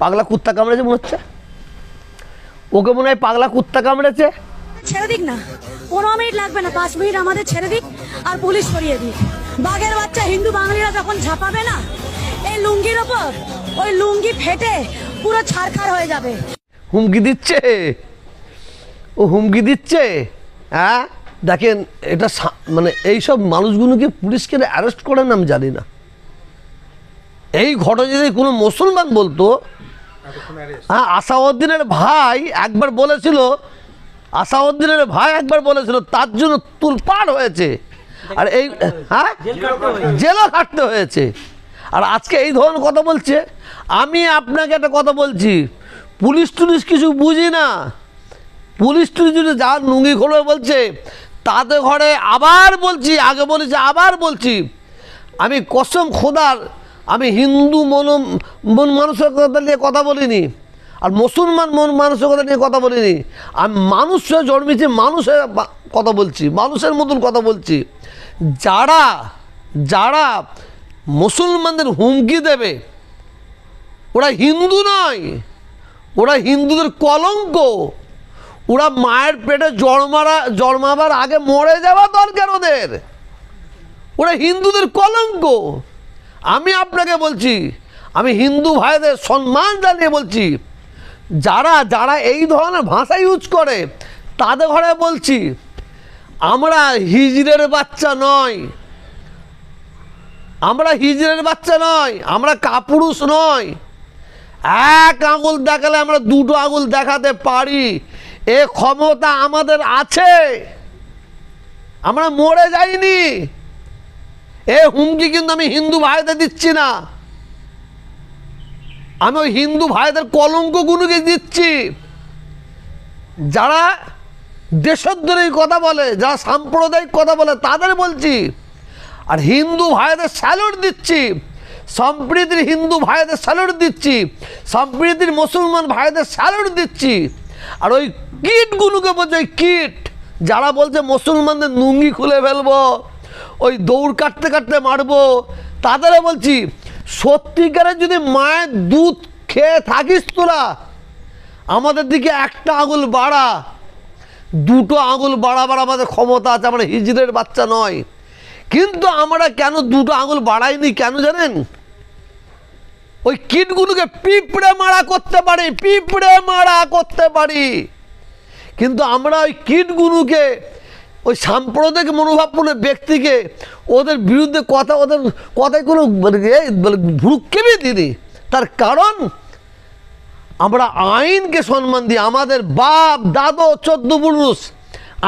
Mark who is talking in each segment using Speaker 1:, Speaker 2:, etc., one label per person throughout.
Speaker 1: পাগলা কুত্তা কামড়েছে মনে হচ্ছে? ওকে মনে হয় পাগলা কুত্তা কামড়েছে।
Speaker 2: ছেড়ে দিক না। পনেরো মিনিট লাগবে না পাঁচ মিনিট আমাদের ছেড়ে দিক আর পুলিশ সরিয়ে দিক। বাঘের বাচ্চা হিন্দু বাঙালিরা যখন ঝাঁপাবে না এই লুঙ্গির ওপর ওই লুঙ্গি ফেটে পুরো ছারখার হয়ে যাবে।
Speaker 1: হুমকি দিচ্ছে? ও হুমকি দিচ্ছে? হ্যাঁ? দেখেন এটা মানে এইসব মানুষগুলোকে পুলিশকে অ্যারেস্ট করে না আমি জানি না। এই ঘটনা যদি কোনো মুসলমান বলতো হ্যাঁ আসাউদ্দিনের ভাই একবার বলেছিল, আসাউদ্দিনের ভাই একবার বলেছিল, তার জন্য তুলপাড় হয়েছে। আর এই হ্যাঁ জেলও খাটতে হয়েছে। আর আজকে এই ধরনের কথা বলছে। আমি আপনাকে একটা কথা বলছি, পুলিশ টুলিশ কিছু বুঝি না। পুলিশ টুলিশ যদি যা নুঙ্গি খোলো বলছে তাতে ঘরে আবার বলছি, আগে বলেছি আবার বলছি। আমি কসম খোদার আমি হিন্দু মন মন মানসিকতা নিয়ে কথা বলিনি। আর মুসলমান মন মানসিকতা নিয়ে কথা বলিনি। আমি মানুষ হয়ে জন্মেছি মানুষের কথা বলছি, মানুষের মতন কথা বলছি। যারা যারা মুসলমানদের হুমকি দেবে, ওরা হিন্দু নয়, ওরা হিন্দুদের কলঙ্ক। ওরা মায়ের পেটে জন্মারা জন্মাবার আগে মরে যাওয়া দরকার ওদের। ওরা হিন্দুদের কলঙ্ক। আমি আপনাকে বলছি, আমি হিন্দু ভাইদের সম্মান জানিয়ে বলছি, যারা যারা এই ধরনের ভাষা ইউজ করে, তাদের ঘরে বলছি, আমরা হিজড়ের বাচ্চা নয়। আমরা হিজড়ের বাচ্চা নয়, আমরা কাপুরুষ নয়। এক আঙুল দেখালে আমরা দুটো আঙুল দেখাতে পারি। এ ক্ষমতা আমাদের আছে। আমরা মরে যাইনি। এ হুমকি কিন্তু আমি হিন্দু ভাইদের দিচ্ছি না। আমি ওই হিন্দু ভাইদের কলঙ্কগুলোকে দিচ্ছি। যারা দেশদ্রোহী কথা বলে, যারা সাম্প্রদায়িক কথা বলে, তাদের বলছি। আর হিন্দু ভাইদের স্যালুট দিচ্ছি। সম্প্রীতির হিন্দু ভাইদের স্যালুট দিচ্ছি। সম্প্রীতির মুসলমান ভাইদের স্যালুট দিচ্ছি। আর ওই কিটগুলোকে বলছে, ওই কিট, যারা বলছে মুসলমানদের নুঙ্গি খুলে ফেলব। ওই দৌড় কাটতে কাটতে মারবো। তাদেরও বলছি সত্যিকারের যদি মায়ের দুধ খেয়ে থাকিস তোরা, আমাদের দিকে একটা আঙুল বাড়া। দুটো আঙুল বাড়াবার আমাদের ক্ষমতা আছে, আমরা হিজড়ের বাচ্চা নয়। কিন্তু আমরা কেন দুটো আঙুল বাড়াইনি কেন জানেন? ওই কিটগুলোকে পিঁপড়ে মারা করতে পারি, পিঁপড়ে মারা করতে পারি। কিন্তু আমরা ওই কিটগুলোকে ওই সাম্প্রদায়িক মনোভাবপূর্ণ ব্যক্তিকে ওদের বিরুদ্ধে কথা, ওদের কথায় কোনো মানে মানে দিইনি তার কারণ, আমরা আইনকে সম্মান দিই আমাদের বাপ, দাদু চোদ্দ পুরুষ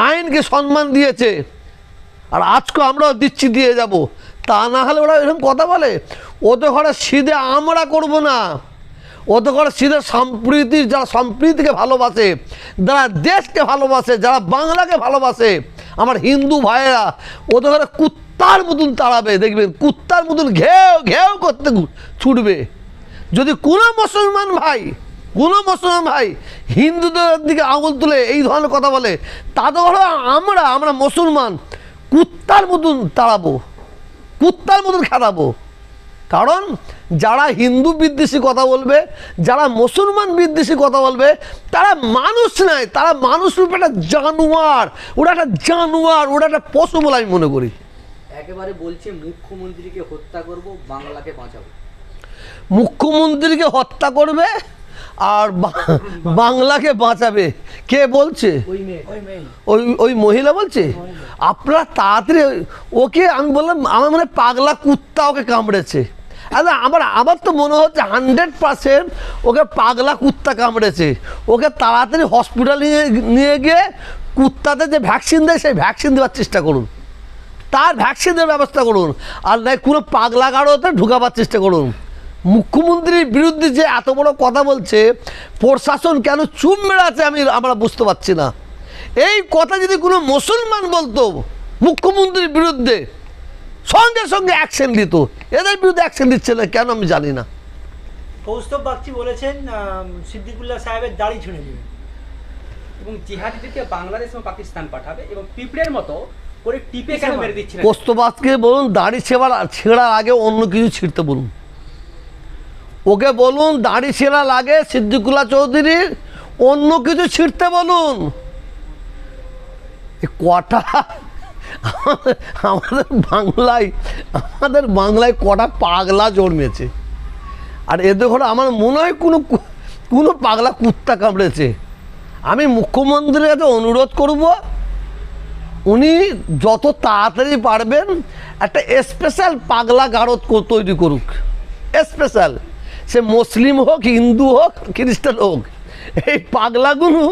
Speaker 1: আইনকে সম্মান দিয়েছে। আর আজকে আমরাও দিচ্ছি দিয়ে যাব। তা না হলে ওরা এরকম কথা বলে ওদের ঘরে সিধে আমরা করব না। ওদের ঘরে সিধে সম্প্রীতির যারা সম্প্রীতিকে ভালোবাসে, যারা দেশকে ভালোবাসে, যারা বাংলাকে ভালোবাসে আমার হিন্দু ভাইয়েরা, ওদের ঘরে কুত্তার মতন তাড়াবে, দেখবেন, কুত্তার মতন ঘেউ ঘেউ করতে ছুটবে। যদি কোনো মুসলমান ভাই, কোনো মুসলমান ভাই হিন্দুদের দিকে আঙুল তুলে এই ধরনের কথা বলে, তাদের হলো আমরা আমরা মুসলমান, কুত্তার মতন তাড়াবো, কুত্তার মতন খেলাবো কারণ যারা হিন্দু বিদ্বেষী কথা বলবে যারা মুসলমান বিদ্বেষী কথা বলবে তারা মানুষ নয় তারা মানুষ রূপে একটা জানোয়ার ওরা একটা জানোয়ার ওরা একটা পশু বলে আমি মনে করি।
Speaker 3: একেবারে বলছে মুখ্যমন্ত্রীকে হত্যা করব বাংলাকে বাঁচাবো।
Speaker 1: মুখ্যমন্ত্রীকে হত্যা করবে আর বা- বাংলাকে বাঁচাবে। কে বলছে?
Speaker 3: ওই মেয়ে। ওই মেয়ে।
Speaker 1: ওই ওই মহিলা বলছে? আপনারা তাড়াতাড়ি ওকে আমি বললাম আমার মানে পাগলা কুত্তা ওকে কামড়েছে। আচ্ছা আমার আমার তো মনে হচ্ছে হান্ড্রেড পার্সেন্ট ওকে পাগলা কুত্তা কামড়েছে। ওকে তাড়াতাড়ি হসপিটাল নিয়ে নিয়ে গিয়ে কুত্তাতে যে ভ্যাকসিন দেয়, সেই ভ্যাকসিন দেওয়ার চেষ্টা করুন। তার ভ্যাকসিনের ব্যবস্থা করুন। আর নাই কোনো পাগলা গাড়োতে ঢুকাবার চেষ্টা করুন। মুখ্যমন্ত্রীর বিরুদ্ধে যে এত বড় কথা বলছে, প্রশাসন কেন চুপ মেড়াচ্ছে আমি, আমরা বুঝতে পারছি না। এই কথা যদি কোনো মুসলমান বলতো, মুখ্যমন্ত্রীর বিরুদ্ধে সঙ্গে সঙ্গে অ্যাকশন দিত। এদের বিরুদ্ধে অ্যাকশন দিচ্ছে না কেন আমি জানি না।
Speaker 4: কৌস্তব বাগচি বলেছেন সিদ্দিকুল্লাহ সাহেবের দাড়ি ঝুড়ে দেবেন
Speaker 3: এবং জিহাদিদেরকে বাংলাদেশ এবং পাকিস্তান পাঠাবে এবং পিঁপড়ের মতো করে টিপে কেন মেরে
Speaker 1: পোস্তবাদকে বলুন দাড়ি ছেঁড়ার ছেঁড়ার আগে অন্য কিছু ছিঁড়তে বলুন। ওকে বলুন দাড়ি ছেঁড়ার আগে সিদ্দিকুল্লাহ চৌধুরীর অন্য কিছু ছিঁড়তে বলুন। এ কটা আমাদের বাংলায় আমাদের বাংলায় কটা পাগলা জন্মেছে। আর এ দেখো আমার মনে হয় কোনো কোনো পাগলা কুত্তা কামড়েছে। আমি মুখ্যমন্ত্রীর কাছে অনুরোধ করব, উনি যত তাড়াতাড়ি পারবেন, একটা স্পেশাল পাগলা গারদ তৈরি করুক। স্পেশাল সে মুসলিম হোক, হিন্দু হোক, খ্রিস্টান হোক, এই পাগলাগুলো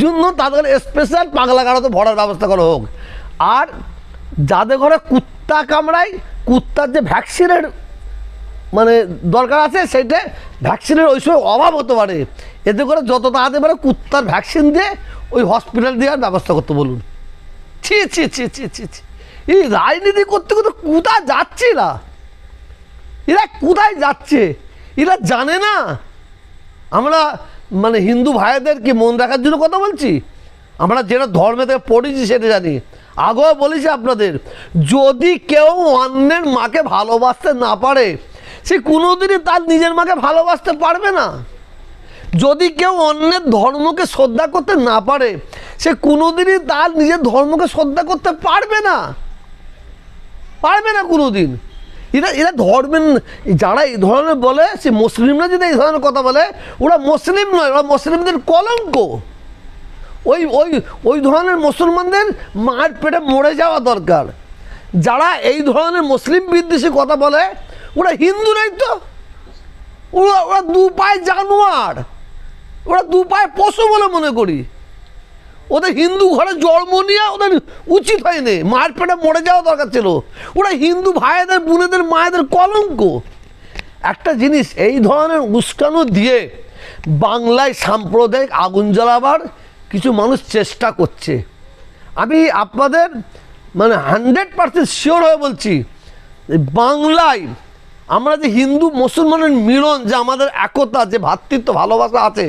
Speaker 1: জন্য তাদের স্পেশাল পাগলা গারদে ভরার ব্যবস্থা করা হোক। আর যাদের ঘরে কুত্তা কামড়ায়, কুত্তার যে ভ্যাকসিনের মানে দরকার আছে সেটা ভ্যাকসিনের ওই সময় অভাব হতে পারে। এতে করে যত তাড়াতাড়ি পারে কুত্তার ভ্যাকসিন দিয়ে ওই হসপিটাল দেওয়ার ব্যবস্থা করতে বলুন। ছি ছি ছি ছি ছি ছি। এই রাজনীতি করতে করতে কোথায় যাচ্ছে না এরা কোথায় যাচ্ছে। এরা জানে না। আমরা মানে হিন্দু ভাইদেরকে মন রাখার জন্য কথা বলছি? আমরা যেটা ধর্মে থেকে পড়েছি সেটা জানি। আগেও বলেছি আপনাদের, যদি কেউ অন্যের মাকে ভালোবাসতে না পারে, সে কোনোদিনই তার নিজের মাকে ভালোবাসতে পারবে না। যদি কেউ অন্যের ধর্মকে শ্রদ্ধা করতে না পারে, সে কোনোদিনই তার নিজের ধর্মকে শ্রদ্ধা করতে পারবে না। পারবে না কোনোদিন। এরা এরা ধর্মের, যারা এই ধরনের বলে, সে মুসলিমরা যদি এই ধরনের কথা বলে, ওরা মুসলিম নয়, ওরা মুসলিমদের কলঙ্ক। ওই ওই ওই ধরনের মুসলমানদের মার পেটে মরে যাওয়া দরকার। যারা এই ধরনের মুসলিম বিদ্বেষী কথা বলে, ওরা হিন্দু নয় তো? ওরা ওরা দু পায়ে জানোয়ার। ওরা দু পায়ে পশু বলে মনে করি। ওদের হিন্দু ঘরে জন্ম নিয়ে ওদের উচিত হয়নি। মায়ের পেটে মরে যাওয়া দরকার ছিল। ওরা হিন্দু ভাইদের, বোনেদের, মায়েদের কলঙ্ক। একটা জিনিস, এই ধরনের উস্কানো দিয়ে বাংলায় সাম্প্রদায়িক আগুন জ্বালাবার কিছু মানুষ চেষ্টা করছে। আমি আপনাদের মানে হান্ড্রেড পার্সেন্ট শিওর হয়ে বলছি বাংলায় আমরা যে হিন্দু মুসলমানের মিলন যে আমাদের একতা যে ভ্রাতৃত্ব ভালোবাসা আছে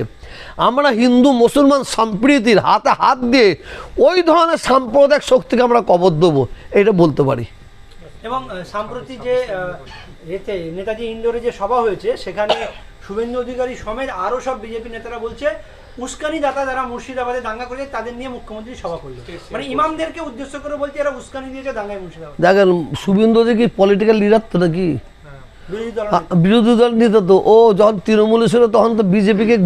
Speaker 1: আমরা হিন্দু মুসলমান সম্প্রীতির হাতে হাত দিয়ে ওই ধরনের সাম্প্রদায়িক শক্তিকে আমরা কবর দেবো এটা বলতে পারি।
Speaker 4: এবং আহ, সাম্প্রতি যে এতে নেতাজি ইন্ডোরে যে সভা হয়েছে সেখানে শুভেন্দু অধিকারী সমেত আরও সব বিজেপি নেতারা বলছে উস্কানি দাতা যারা মুর্শিদাবাদে দাঙ্গা করেছে তাদের নিয়ে মুখ্যমন্ত্রী সভা করল। মানে ইমামদেরকে উদ্দেশ্য করে বলছে এরা উস্কানি দিয়েছে দাঙ্গায় মুর্শিদাবাদ।
Speaker 1: দেখেন শুভেন্দু কি পলিটিক্যাল লিডার তো নাকি
Speaker 4: বিরোধী দল
Speaker 1: আ- বিরোধী দল নিত তো। ও যখন তৃণমূলে ছিল তখন তো বিজেপিকে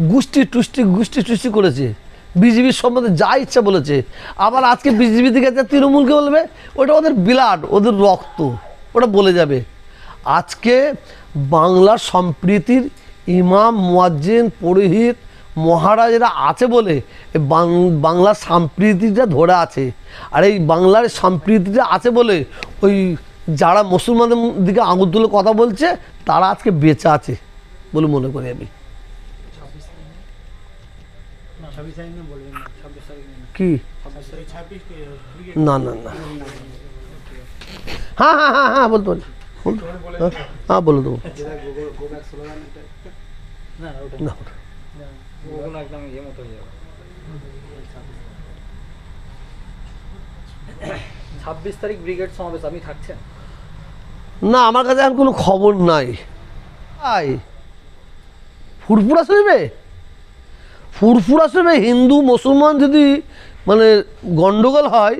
Speaker 1: গুষ্টি টুষ্টি গুষ্টি টুষ্টি করেছে। বিজেপির সম্বন্ধে যা ইচ্ছা বলেছে। আবার আজকে বিজেপি থেকে যা তৃণমূলকে বলবে ওটা ওদের বিলাট ওদের রক্ত ওটা বলে যাবে। আজকে বাংলার সম্প্রীতির ইমাম মুয়াজ্জিন পুরোহিত মহারাজরা আছে বলে বাংলার সম্প্রীতিটা ধরে আছে। আর এই বাংলার সম্প্রীতিটা আছে বলে ওই যারা মুসলমানদের দিকে আঙুল তুলে কথা বলছে তারা আজকে বেঁচে আছে বলে মনে করি আমি। কি? না না না। হ্যাঁ হ্যাঁ হ্যাঁ হ্যাঁ বলতে পারি। হ্যাঁ, হ্যাঁ বলে দেবো।
Speaker 4: না
Speaker 3: ওগুলো একদম ইয়ে মতো হয়ে যাবে। ছাব্বিশ তারিখ ব্রিগেড সমাবেশ, আপনি থাকছেন?
Speaker 1: না, আমার কাছে এখন কোনো খবর নাই। আই, ফুরফুরা শরীফে? ফুরফুরা শরীফে হিন্দু, মুসলমান যদি মানে গন্ডগোল হয়,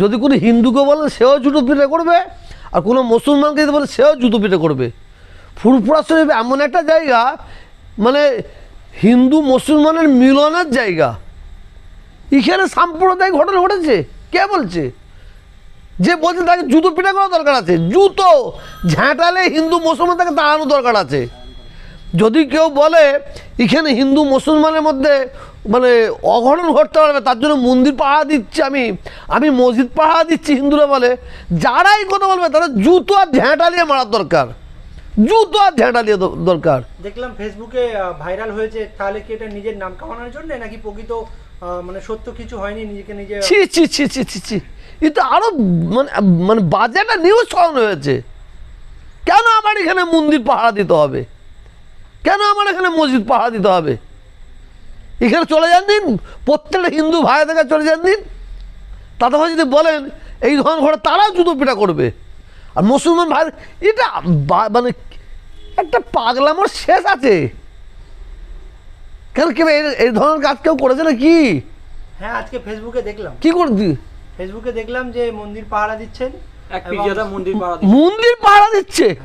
Speaker 1: যদি কোনো হিন্দুকে বলে সেও জুতো পিঠে করবে, আর কোনো মুসলমানকে যদি বলে সেও জুতো পিঠে করবে। ফুরফুরা শরীফ এমন একটা জায়গা মানে হিন্দু মুসলমানের মিলনের জায়গা। এখানে সাম্প্রদায়িক ঘটনা ঘটেছে। কে বলছে? যে বলছে তাকে জুতো পিঠা করা দরকার আছে। জুতো ঝাঁটালে হিন্দু মুসলমান তাকে তাড়ানো দরকার আছে। যদি কেউ বলে, এখানে হিন্দু মুসলমানের মধ্যে মানে অঘটন ঘটতে পারবে, তার জন্য মন্দির পাহারা দিচ্ছি আমি আমি মসজিদ পাহারা দিচ্ছি হিন্দুরা বলে, যারাই কথা বলবে তারা জুতো আর ঝ্যাঁটালিয়ে মারার দরকার। জুতো আর ঝ্যাঁটালিয়ে দ- দরকার।
Speaker 4: দেখলাম ফেসবুকে ভাইরাল হয়েছে তাহলে কি এটা নিজের নাম কামানোর জন্য নাকি প্রকৃত মানে সত্য কিছু হয়নি নিজেকে নিজে
Speaker 1: ছি ছি ছি ছি ছি ছি। এটা আরও মানে মানে বাজে একটা নিউজ ছড়ানো হয়েছে। কেন আমার এখানে মন্দির পাহারা দিতে হবে? কেন আমার এখানে মসজিদ পাহারা দিতে হবে? এখানে চলে যান দিন প্রত্যেকটা হিন্দু ভাই থেকে চলে যান দিন। তাতে হয় যদি বলেন এই ধরনের ঘরে তারা জুতো পিটা করবে। আর মুসলমান ভাই এটা মানে একটা পাগলামোর শেষ আছে। কেন কেউ এই- ধরনের কাজ কেউ করেছে না কি
Speaker 4: হ্যাঁ আজকে ফেসবুকে দেখলাম।
Speaker 1: কি করে দি
Speaker 4: ফেসবুকে দেখলাম যে মন্দির পাহারা দিচ্ছেন।
Speaker 3: এক পিরজাদা মন্দির দিচ্ছে।
Speaker 1: মন্দির পাহারা দিচ্ছে?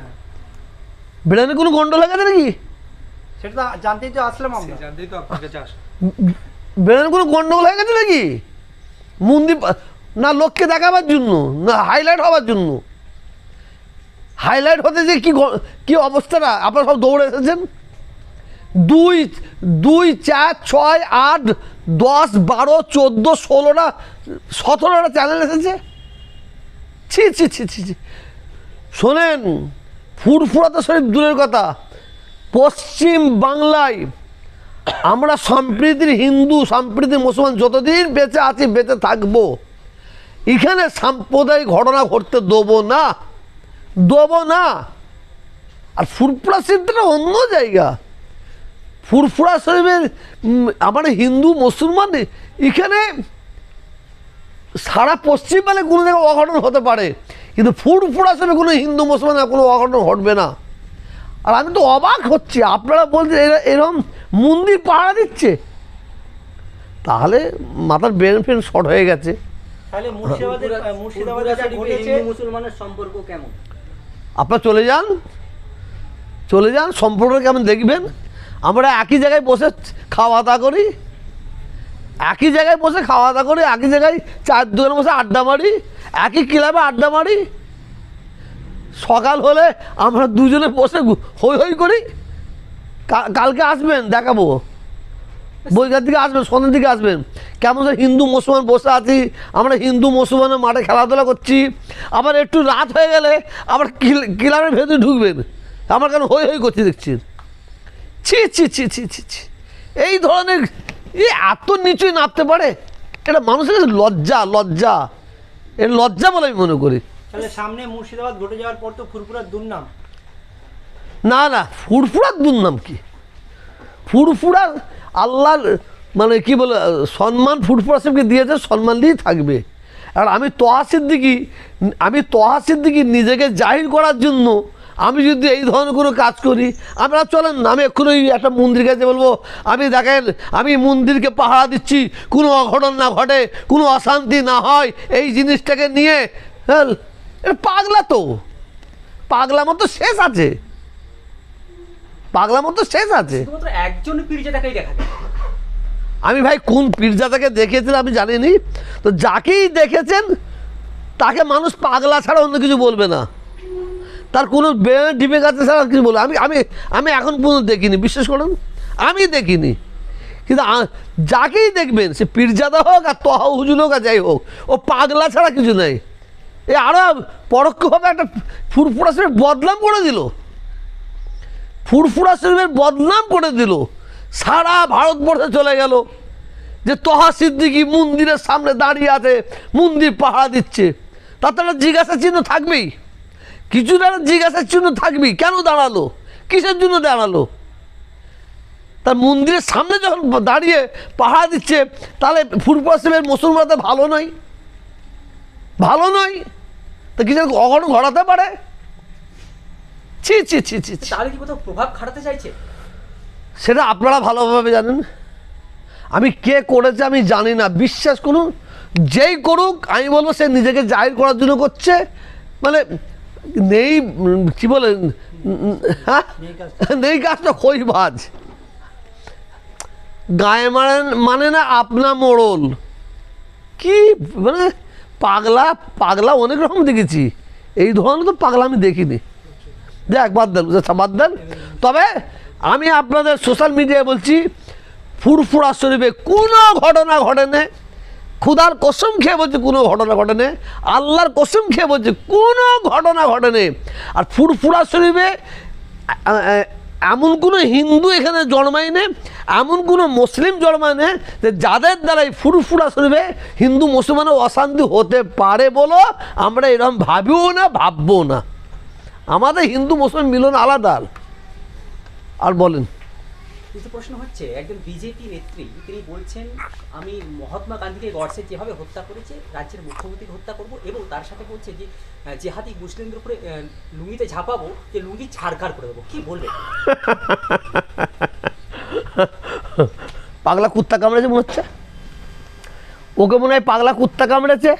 Speaker 1: বেড়ানে কোনো গন্ডল হয়ে গেছে নাকি?
Speaker 4: সেটা তো জানতেই তো আসলাম আমরা।
Speaker 5: জানতেই তো আপনার কাছে
Speaker 1: কোনো গন্ডগোল হয়ে গেছে নাকি? মন্দির না লোককে দেখাবার জন্য না হাইলাইট হওয়ার জন্য। হাইলাইট হতে যে কি কি অবস্থাটা? আপনারা সব দৌড়ে এসেছেন? দুই দুই, চার, ছয়, আট, দশ, বারো, চোদ্দ ষোলোটা সতেরোটা চ্যানেল এসেছে? ছি ছি ছি ছি ছি। শোনেন ফুরফুরা তো শরীফ দূরের কথা। পশ্চিম বাংলায় আমরা সম্প্রীতির হিন্দু, সম্প্রীতির মুসলমান যতদিন বেঁচে আছি, বেঁচে থাকব। এখানে সাম্প্রদায়িক ঘটনা ঘটতে দেবো না। দেবো না। আর ফুরফুরা শরীফটা অন্য জায়গা। ফুরফুরা শরীফের আমার হিন্দু মুসলমান এখানে সারা পশ্চিমবাংলায় কোনো জায়গায় অঘটন হতে পারে। কিন্তু ফুরফুরা শরীফে কোনো হিন্দু মুসলমানের কোনো অঘটন ঘটবে না। আর আমি তো অবাক হচ্ছি আপনারা বলছেন এরা এরকম মন্দির পাহারা দিচ্ছে। তাহলে মাথার ব্রেন ফ্রেন শর্ট হয়ে গেছে।
Speaker 4: তাহলে মুর্শিদাবাদের
Speaker 3: ফুরফুরা-
Speaker 4: মুর্শিদাবাদে
Speaker 3: ফুরফুরা
Speaker 4: যা
Speaker 3: শরীফে
Speaker 4: ঘটেছে
Speaker 3: হিন্দু মুসলমানের সম্পর্ক কেমন?
Speaker 1: আপনারা চলে যান। চলে যান সম্পর্ক কেমন দেখবেন। আমরা একই জায়গায় বসে খাওয়া দাওয়া করি। একই জায়গায় বসে খাওয়া দাওয়া করি, একই জায়গায় চার দোকানে বসে আড্ডা মারি, একই ক্লাবে আড্ডা মারি। সকাল হলে আমরা দুজনে বসে হই হই করি। কালকে আসবেন, দেখাবো। বইকার দিকে আসবেন সন্ধ্যের দিকে আসবেন। কেমন হিন্দু মুসলমান বসে আছি আমরা হিন্দু মুসলমানের মাঠে খেলাধুলা করছি। আবার একটু রাত হয়ে গেলে আবার কিল- ক্লাবের ভেতরে ঢুকবেন। আমার কেন হই হই করছি দেখছি? ছি ছি ছি ছি ছি ছি। এই ধরনের এ এত নিচুই নামতে পারে? এটা মানুষের কাছে লজ্জা লজ্জা। এর লজ্জা বলে আমি মনে করি।
Speaker 4: তাহলে সামনে মুর্শিদাবাদ ঘটে যাওয়ার পর তো ফুরফুরার দুর্নাম।
Speaker 1: না না ফুরফুরার দুর্নাম কি? ফুরফুরার আল্লাহর মানে কি বলে, সম্মান ফুরফুরা সাহেবকে দিয়েছে, সম্মান দিয়েই থাকবে। আর আমি তোহা সিদ্দিকি, আমি তোহা সিদ্দিকি নিজেকে জাহির করার জন্য আমি যদি এই ধরনের কোনো কাজ করি আমরা চলেন না, আমি এক্ষুনি একটা মন্দির কাছে বলব, আমি দেখেন, আমি মন্দিরকে পাহারা দিচ্ছি, কোনো অঘটন না ঘটে, কোনো অশান্তি না হয়, এই জিনিসটাকে নিয়ে হ্যাঁ পাগলা তো। পাগলা মতো শেষ আছে। পাগলা মতো শেষ আছে।
Speaker 3: একজন পিরজাদাকেই দেখা যায়।
Speaker 1: আমি ভাই কোন পীরজাদাকে দেখেছিলাম আমি জানিনি। তো যাকেই দেখেছেন তাকে মানুষ পাগলা ছাড়া অন্য কিছু বলবে না। তার কোনো বেড়ে ডিবে গাছে ছাড়া কিছু বলবে আমি আমি আমি এখন পর্যন্ত দেখিনি বিশ্বাস করুন আমি দেখিনি। কিন্তু যাকেই দেখবেন সে পীরজাদা হোক আর তহা হুজুর হোক আর যাই হোক ও পাগলা ছাড়া কিছু নেই। এ আরও পরোক্ষভাবে একটা ফুরফুরা সে বদলাম করে দিল। ফুরফুরা শরীফের বদনাম করে দিল। সারা ভারতবর্ষে চলে গেল। যে তহা সিদ্দিকি মন্দিরের সামনে দাঁড়িয়ে আছে, মন্দির পাহারা দিচ্ছে। তাতে একটা জিজ্ঞাসা চিহ্ন থাকবেই। কিছুটা একটা জিজ্ঞাসা চিহ্ন থাকবেই। কেন দাঁড়াল? কিসের জন্য দাঁড়াল? তার মন্দিরের সামনে যখন দাঁড়িয়ে পাহারা দিচ্ছে, তাহলে ফুরফুরা শরীফের মুসলমানরা ভালো নয়। ভালো নয়। তা কিছু অঘটন ঘটাতে পারে? ছি ছি ছি
Speaker 3: তাহলে কি কোথাও প্রভাব খাটাতে চাইছে?
Speaker 1: সেটা আপনারা ভালোভাবে জানেন। আমি কে করেছে আমি জানি না। বিশ্বাস করুন যেই করুক আমি বলব সে নিজেকে জাহির করার জন্য করছে। মানে নেই কি বলে হ্যাঁ
Speaker 4: নেই কাজ।
Speaker 1: নেই কাজটা খই ভাজ। গায়ে মানে মানে না আপনা মোড়ল। কি মানে পাগলা পাগলা অনেক রকম দেখেছি। এই ধরনের তো পাগলা আমি দেখিনি। দেখ, বাদ দেন বাদ দেন। তবে আমি আপনাদের সোশ্যাল মিডিয়ায় বলছি, ফুরফুরা শরীফে কোনো ঘটনা ঘটেনি খুদার কসম খেয়ে বলছে কোনো ঘটনা ঘটেনি, আল্লাহর কসম খেয়ে বলছে কোনো ঘটনা ঘটেনি। আর ফুরফুরা শরীফে এমন কোনো হিন্দু এখানে জন্মায়নি এমন কোনো মুসলিম জন্মায়নি যে যাদের দ্বারাই ফুরফুরা শরীফে হিন্দু মুসলমানের অশান্তি হতে পারে বলো, আমরা এরকম ভাবিও না ভাববো না। আমাদের হিন্দু মুসলিম মিলন আলাদা। আর বলেন।
Speaker 3: কিছু প্রশ্ন হচ্ছে একজন বিজেপি নেত্রী তিনি বলছেন আমি মহাত্মা গান্ধীকে গডসে যেভাবে হত্যা করেছে রাজ্যের মুখ্যমন্ত্রীকে হত্যা করব এবং তার সাথে বলছে যে জেহাদি মুসলিমদের উপরে লুঙ্গিতে ঝাঁপাবো যে লুঙ্গি ছাড়খাড় করে দেবো। কি বলবে
Speaker 1: পাগলা কুত্তা কামড়েছে মনে হচ্ছে? ওকে মনে হয় পাগলা কুত্তা কামড়েছে?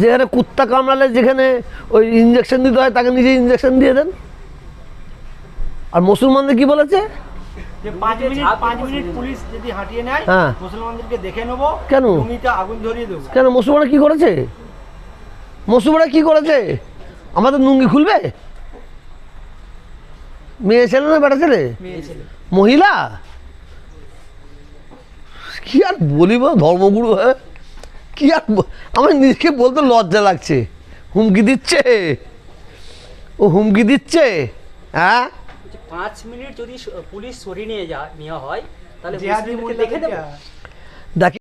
Speaker 1: যেখানে কুত্তা কামড়ালে যেখানে ওই ইঞ্জেকশন দিতে হয় তাকে নিজে ইঞ্জেকশন দিয়ে দেন। আর মুসলমানদের কি বলেছে? হ্যাঁ।
Speaker 4: মুসলমানদেরকে দেখে নেব
Speaker 1: কেন?
Speaker 4: লুঙ্গিতে আগুন ধরিয়ে দেবো।
Speaker 1: কেন? মুসলমানরা কি করেছে? মুসলমানরা কি করেছে? আমাদের নুঙ্গি খুলবে? মেয়ে ছেলে না বেটা ছেলে। মহিলা? কি আর বলিব? ধর্মগুরু হ্যাঁ? কি আর আমার নিজেকে বলতে লজ্জা লাগছে। হুমকি দিচ্ছে? ও হুমকি দিচ্ছে? হ্যাঁ?
Speaker 3: পাঁচ মিনিট যদি পুলিশ সরিয়ে নিয়ে যা নেওয়া হয় তাহলে দেবো
Speaker 1: দেখে।